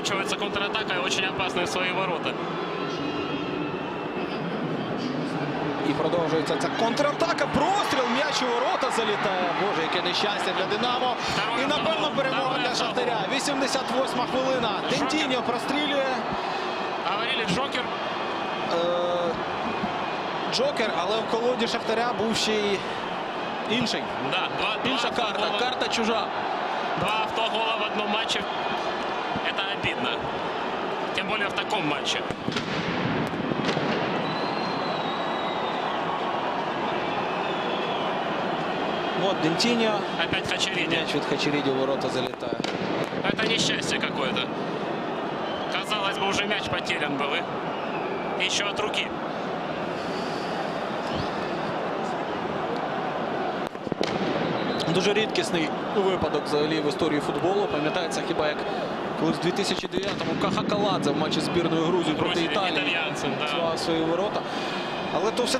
разворачивается контратака и очень опасные свои ворота. І продовжується ця контратака. Простріл, м'яч у ворота залітає. Боже, яке нещастя для Динамо. І напевно перемога для Шахтаря. 88 хвилина. Тентіньо прострілює. Говорили, Джокер. Е, Джокер, але в колоді Шахтаря був ще й інший. Да, два, два Інша карта. автогола. Карта чужа. Два автогола в одном матче. Это обидно. Тем более в таком матче. От Дентіньо. Опять Хачериди. М'яч від Хачеріді в ворота залітає. Это несчастье какое-то. Казалось бы, уже мяч потерян был. И еще от руки. Дуже рідкісний випадок взагалі в історії футболу. Пам'ятається хіба як колись в 2009-му Кахакаладзе в матчі збірної Грузії проти Італії да. свої ворота. Але то все.